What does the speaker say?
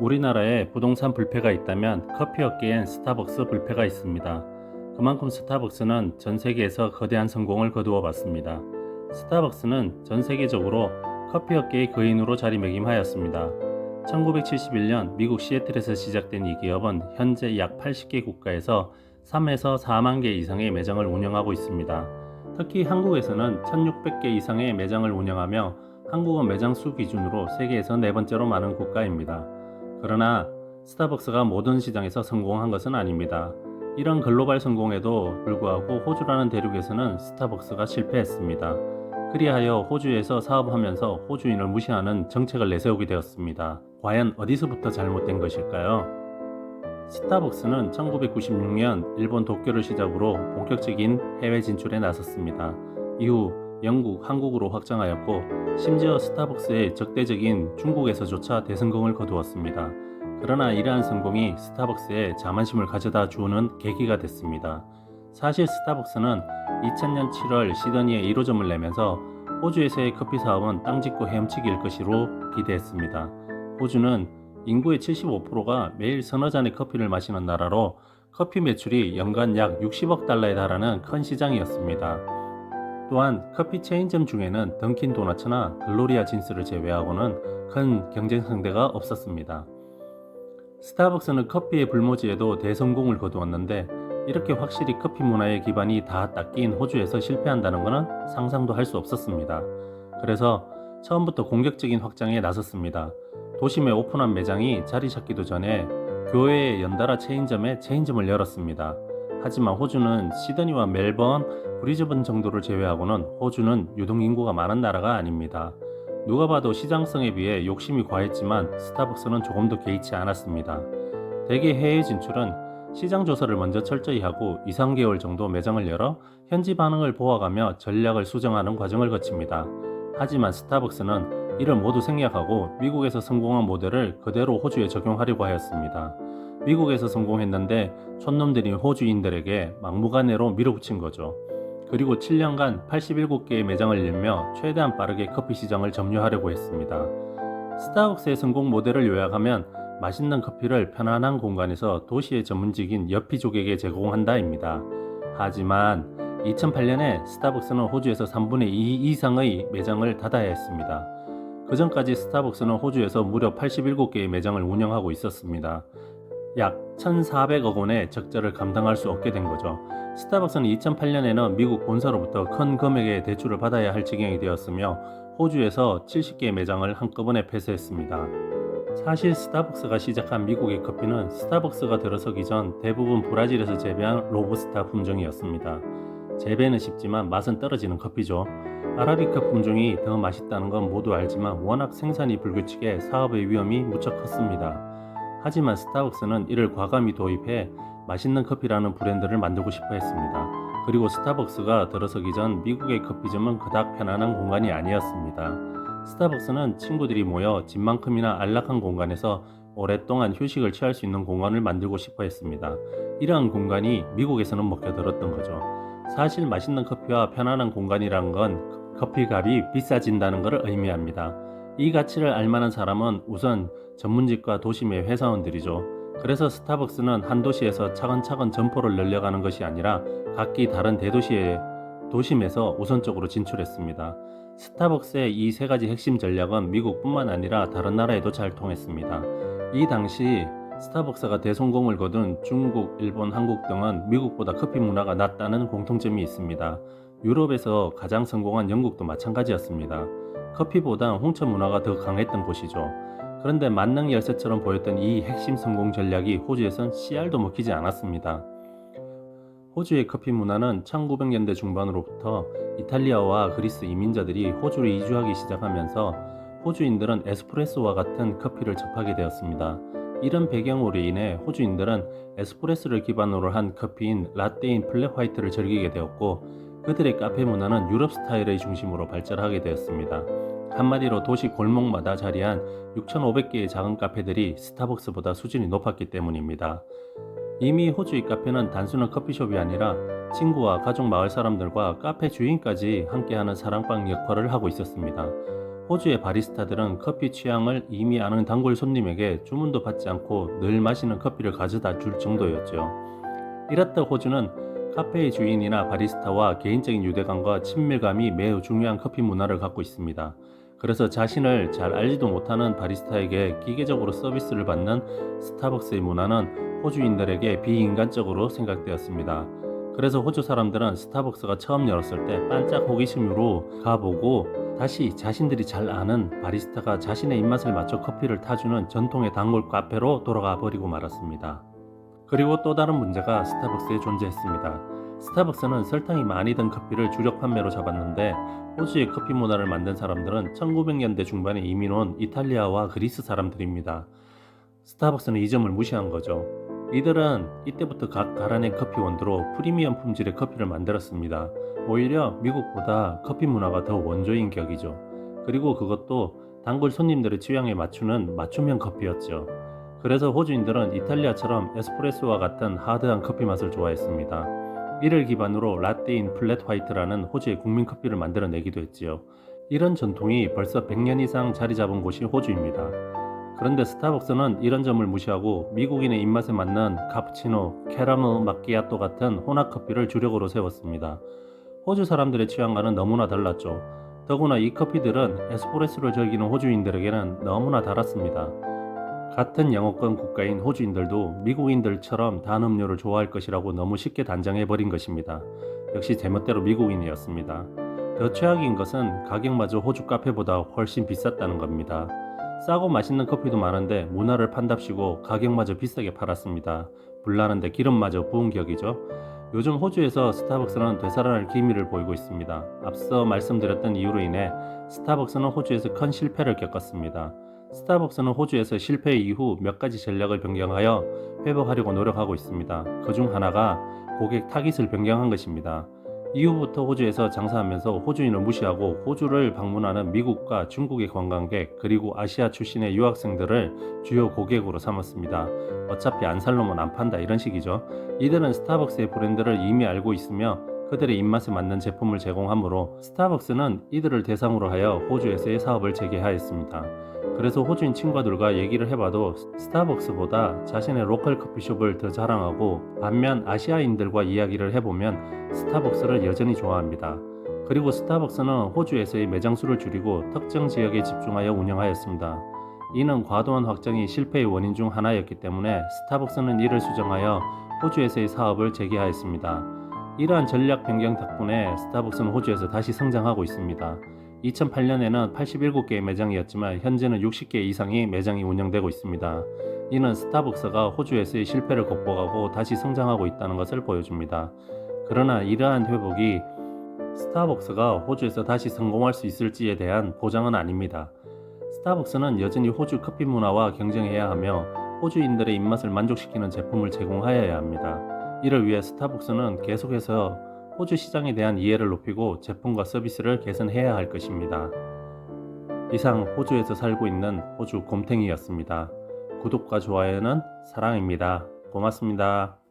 우리나라에 부동산 불패가 있다면 커피 업계엔 스타벅스 불패가 있습니다. 그만큼 스타벅스는 전 세계에서 거대한 성공을 거두어 봤습니다. 스타벅스는 전 세계적으로 커피 업계의 거인으로 자리매김하였습니다. 1971년 미국 시애틀에서 시작된 이 기업은 현재 약 80개 국가에서 3에서 4만 개 이상의 매장을 운영하고 있습니다. 특히 한국에서는 1600개 이상의 매장을 운영하며 한국은 매장 수 기준으로 세계에서 네 번째로 많은 국가입니다. 그러나 스타벅스가 모든 시장에서 성공한 것은 아닙니다. 이런 글로벌 성공에도 불구하고 호주라는 대륙에서는 스타벅스가 실패했습니다. 그리하여 호주에서 사업하면서 호주인을 무시하는 정책을 내세우게 되었습니다. 과연 어디서부터 잘못된 것일까요? 스타벅스는 1996년 일본 도쿄를 시작으로 본격적인 해외 진출에 나섰습니다. 이후 영국, 한국으로 확장하였고 심지어 스타벅스의 적대적인 중국에서조차 대성공을 거두었습니다. 그러나 이러한 성공이 스타벅스에 자만심을 가져다 주는 계기가 됐습니다. 사실 스타벅스는 2000년 7월 시드니에 1호점을 내면서 호주에서의 커피 사업은 땅짓고 헤엄치기일 것으로 기대했습니다. 호주는 인구의 75%가 매일 서너 잔의 커피를 마시는 나라로 커피 매출이 연간 약 60억 달러에 달하는 큰 시장이었습니다. 또한 커피 체인점 중에는 던킨 도너츠나 글로리아 진스를 제외하고는 큰 경쟁 상대가 없었습니다. 스타벅스는 커피의 불모지에도 대성공을 거두었는데 이렇게 확실히 커피 문화의 기반이 다 닦인 호주에서 실패한다는 것은 상상도 할 수 없었습니다. 그래서 처음부터 공격적인 확장에 나섰습니다. 도심에 오픈한 매장이 자리 잡기도 전에 교외의 연달아 체인점에 체인점을 열었습니다. 하지만 호주는 시드니와 멜번, 브리즈번 정도를 제외하고는 호주는 유동인구가 많은 나라가 아닙니다. 누가 봐도 시장성에 비해 욕심이 과했지만 스타벅스는 조금도 개의치 않았습니다. 대개 해외 진출은 시장 조사를 먼저 철저히 하고 2, 3개월 정도 매장을 열어 현지 반응을 보아가며 전략을 수정하는 과정을 거칩니다. 하지만 스타벅스는 이를 모두 생략하고 미국에서 성공한 모델을 그대로 호주에 적용하려고 하였습니다. 미국에서 성공했는데 촌놈들이 호주인들에게 막무가내로 밀어붙인 거죠. 그리고 7년간 87개의 매장을 열며 최대한 빠르게 커피 시장을 점유하려고 했습니다. 스타벅스의 성공 모델을 요약하면 맛있는 커피를 편안한 공간에서 도시의 전문직인 여피족에게 제공한다입니다. 하지만 2008년에 스타벅스는 호주에서 3분의 2 이상의 매장을 닫아야 했습니다. 그 전까지 스타벅스는 호주에서 무려 87개의 매장을 운영하고 있었습니다. 약 1,400억 원의 적자를 감당할 수 없게 된 거죠. 스타벅스는 2008년에는 미국 본사로부터 큰 금액의 대출을 받아야 할 지경이 되었으며 호주에서 70개의 매장을 한꺼번에 폐쇄했습니다. 사실 스타벅스가 시작한 미국의 커피는 스타벅스가 들어서기 전 대부분 브라질에서 재배한 로부스타 품종이었습니다. 재배는 쉽지만 맛은 떨어지는 커피죠. 아라비카 품종이 더 맛있다는 건 모두 알지만 워낙 생산이 불규칙해 사업의 위험이 무척 컸습니다. 하지만 스타벅스는 이를 과감히 도입해 맛있는 커피라는 브랜드를 만들고 싶어 했습니다. 그리고 스타벅스가 들어서기 전 미국의 커피점은 그닥 편안한 공간이 아니었습니다. 스타벅스는 친구들이 모여 집만큼이나 안락한 공간에서 오랫동안 휴식을 취할 수 있는 공간을 만들고 싶어 했습니다. 이러한 공간이 미국에서는 먹혀들었던 거죠. 사실 맛있는 커피와 편안한 공간이란 건 커피 값이 비싸진다는 것을 의미합니다. 이 가치를 알만한 사람은 우선 전문직과 도심의 회사원들이죠. 그래서 스타벅스는 한 도시에서 차근차근 점포를 늘려가는 것이 아니라 각기 다른 대도시의 도심에서 우선적으로 진출했습니다. 스타벅스의 이 세 가지 핵심 전략은 미국뿐만 아니라 다른 나라에도 잘 통했습니다. 이 당시 스타벅스가 대성공을 거둔 중국, 일본, 한국 등은 미국보다 커피 문화가 낮다는 공통점이 있습니다. 유럽에서 가장 성공한 영국도 마찬가지였습니다. 커피보다 홍차 문화가 더 강했던 곳이죠. 그런데 만능 열쇠처럼 보였던 이 핵심 성공 전략이 호주에선 씨알도 먹히지 않았습니다. 호주의 커피 문화는 1900년대 중반으로부터 이탈리아와 그리스 이민자들이 호주로 이주하기 시작하면서 호주인들은 에스프레소와 같은 커피를 접하게 되었습니다. 이런 배경으로 인해 호주인들은 에스프레소를 기반으로 한 커피인 라떼인 플랫 화이트를 즐기게 되었고 그들의 카페 문화는 유럽 스타일의 중심으로 발전하게 되었습니다. 한마디로 도시 골목마다 자리한 6,500개의 작은 카페들이 스타벅스보다 수준이 높았기 때문입니다. 이미 호주의 카페는 단순한 커피숍이 아니라 친구와 가족 마을 사람들과 카페 주인까지 함께하는 사랑방 역할을 하고 있었습니다. 호주의 바리스타들은 커피 취향을 이미 아는 단골 손님에게 주문도 받지 않고 늘 마시는 커피를 가져다 줄 정도였죠. 이렇다 호주는 카페의 주인이나 바리스타와 개인적인 유대감과 친밀감이 매우 중요한 커피 문화를 갖고 있습니다. 그래서 자신을 잘 알지도 못하는 바리스타에게 기계적으로 서비스를 받는 스타벅스의 문화는 호주인들에게 비인간적으로 생각되었습니다. 그래서 호주 사람들은 스타벅스가 처음 열었을 때 반짝 호기심으로 가보고 다시 자신들이 잘 아는 바리스타가 자신의 입맛을 맞춰 커피를 타주는 전통의 단골 카페로 돌아가 버리고 말았습니다. 그리고 또 다른 문제가 스타벅스에 존재했습니다. 스타벅스는 설탕이 많이 든 커피를 주력 판매로 잡았는데 호주의 커피 문화를 만든 사람들은 1900년대 중반에 이민 온 이탈리아와 그리스 사람들입니다. 스타벅스는 이 점을 무시한 거죠. 이들은 이때부터 각 가라낸 커피 원두로 프리미엄 품질의 커피를 만들었습니다. 오히려 미국보다 커피 문화가 더 원조인 격이죠. 그리고 그것도 단골 손님들의 취향에 맞추는 맞춤형 커피였죠. 그래서 호주인들은 이탈리아처럼 에스프레소와 같은 하드한 커피 맛을 좋아했습니다. 이를 기반으로 라떼인 플랫 화이트라는 호주의 국민 커피를 만들어내기도 했지요. 이런 전통이 벌써 100년 이상 자리 잡은 곳이 호주입니다. 그런데 스타벅스는 이런 점을 무시하고 미국인의 입맛에 맞는 카푸치노, 캐러멜 마끼아또 같은 혼합 커피를 주력으로 세웠습니다. 호주 사람들의 취향과는 너무나 달랐죠. 더구나 이 커피들은 에스프레소를 즐기는 호주인들에게는 너무나 달았습니다. 같은 영어권 국가인 호주인들도 미국인들처럼 단 음료를 좋아할 것이라고 너무 쉽게 단정해 버린 것입니다. 역시 제멋대로 미국인이었습니다. 더 최악인 것은 가격마저 호주 카페보다 훨씬 비쌌다는 겁니다. 싸고 맛있는 커피도 많은데 문화를 판답시고 가격마저 비싸게 팔았습니다. 불나는데 기름마저 부은 격이죠. 요즘 호주에서 스타벅스는 되살아날 기미를 보이고 있습니다. 앞서 말씀드렸던 이유로 인해 스타벅스는 호주에서 큰 실패를 겪었습니다. 스타벅스는 호주에서 실패 이후 몇 가지 전략을 변경하여 회복하려고 노력하고 있습니다. 그중 하나가 고객 타깃을 변경한 것입니다. 이후부터 호주에서 장사하면서 호주인을 무시하고 호주를 방문하는 미국과 중국의 관광객 그리고 아시아 출신의 유학생들을 주요 고객으로 삼았습니다. 어차피 안 살 놈은 안 판다 이런 식이죠. 이들은 스타벅스의 브랜드를 이미 알고 있으며 그들의 입맛에 맞는 제품을 제공하므로 스타벅스는 이들을 대상으로 하여 호주에서의 사업을 재개하였습니다. 그래서 호주인 친구들과 얘기를 해봐도 스타벅스보다 자신의 로컬 커피숍을 더 자랑하고 반면 아시아인들과 이야기를 해보면 스타벅스를 여전히 좋아합니다. 그리고 스타벅스는 호주에서의 매장 수를 줄이고 특정 지역에 집중하여 운영하였습니다. 이는 과도한 확장이 실패의 원인 중 하나였기 때문에 스타벅스는 이를 수정하여 호주에서의 사업을 재개하였습니다. 이러한 전략 변경 덕분에 스타벅스는 호주에서 다시 성장하고 있습니다. 2008년에는 87개의 매장이었지만 현재는 60개 이상의 매장이 운영되고 있습니다. 이는 스타벅스가 호주에서의 실패를 극복하고 다시 성장하고 있다는 것을 보여줍니다. 그러나 이러한 회복이 스타벅스가 호주에서 다시 성공할 수 있을지에 대한 보장은 아닙니다. 스타벅스는 여전히 호주 커피 문화와 경쟁해야 하며 호주인들의 입맛을 만족시키는 제품을 제공하여야 합니다. 이를 위해 스타벅스는 계속해서 호주 시장에 대한 이해를 높이고 제품과 서비스를 개선해야 할 것입니다. 이상 호주에서 살고 있는 호주 곰탱이였습니다. 구독과 좋아요는 사랑입니다. 고맙습니다.